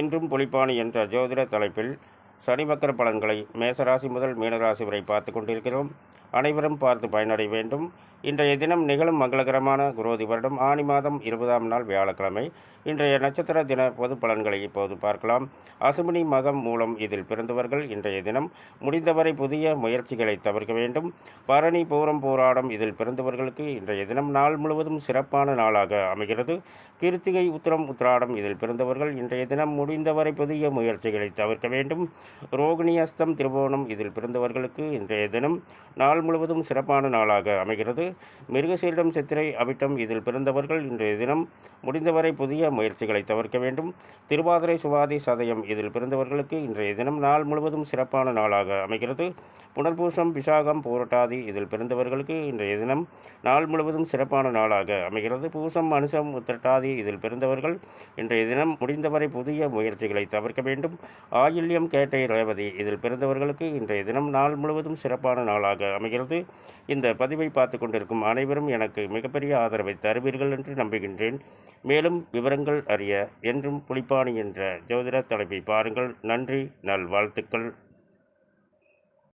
என்றும் புலிப்பாணி என்ற ஜோதிட தலைப்பில் சனிமக்கர பலன்களை மேசராசி முதல் மீனராசி வரை பார்த்து கொண்டிருக்கிறோம். அனைவரும் பார்த்து பயனடைய வேண்டும். இன்றைய தினம் நிகழும் மங்களகரமான குரோதி வருடம் ஆனி மாதம் இருபதாம் நாள் வியாழக்கிழமை. இன்றைய நட்சத்திர தின பொது பலன்களை இப்போது பார்க்கலாம். அசுமினி மகம் மூலம் இதில் பிறந்தவர்கள் இன்றைய தினம் முடிந்தவரை புதிய முயற்சிகளை தவிர்க்க வேண்டும். பரணி பூரம் போராடம் இதில் பிறந்தவர்களுக்கு இன்றைய தினம் நாள் முழுவதும் சிறப்பான நாளாக அமைகிறது. கிருத்திகை உத்திரம் உத்திராடம் இதில் பிறந்தவர்கள் இன்றைய தினம் முடிந்தவரை புதிய முயற்சிகளை தவிர்க்க வேண்டும். ரோகிணி அஸ்தம் திருவோணம் இதில் பிறந்தவர்களுக்கு இன்றைய தினம் நாள் முழுவதும் சிறப்பான நாளாக அமைகிறது. மிருகசீரிடம் சித்திரை அவிட்டம் இதில் பிறந்தவர்கள் இன்றைய தினம் முடிந்தவரை புதிய முயற்சிகளை தவிர்க்க வேண்டும். திருவாதிரை சுவாதி சதயம் இதில் பிறந்தவர்களுக்கு இன்றைய தினம் நாள் முழுவதும் சிறப்பான நாளாக அமைகிறது. புனர்பூசம் விசாகம் போராட்டாதி இதில் பிறந்தவர்களுக்கு இன்றைய தினம் நாள் முழுவதும் சிறப்பான நாளாக அமைகிறது. பூசம் அனுசம் உத்திரட்டாதி இதில் பிறந்தவர்கள் இன்றைய தினம் முடிந்தவரை புதிய முயற்சிகளை தவிர்க்க வேண்டும். ஆயில்யம் கேட்டை ரேவதி இதில் பிறந்தவர்களுக்கு இன்றைய தினம் நாள் முழுவதும் சிறப்பான நாளாக அமைகிறது. இந்த பதிவை பார்த்து கொண்டிருக்கும் இருக்கும் அனைவரும் எனக்கு மிகப்பெரிய ஆதரவை தருவீர்கள் என்று நம்புகின்றேன். மேலும் விவரங்கள் அறிய என்றும் புலிப்பாணி என்ற ஜோதிட தலைப்பை பாருங்கள். நன்றி நல்வாழ்த்துக்கள்.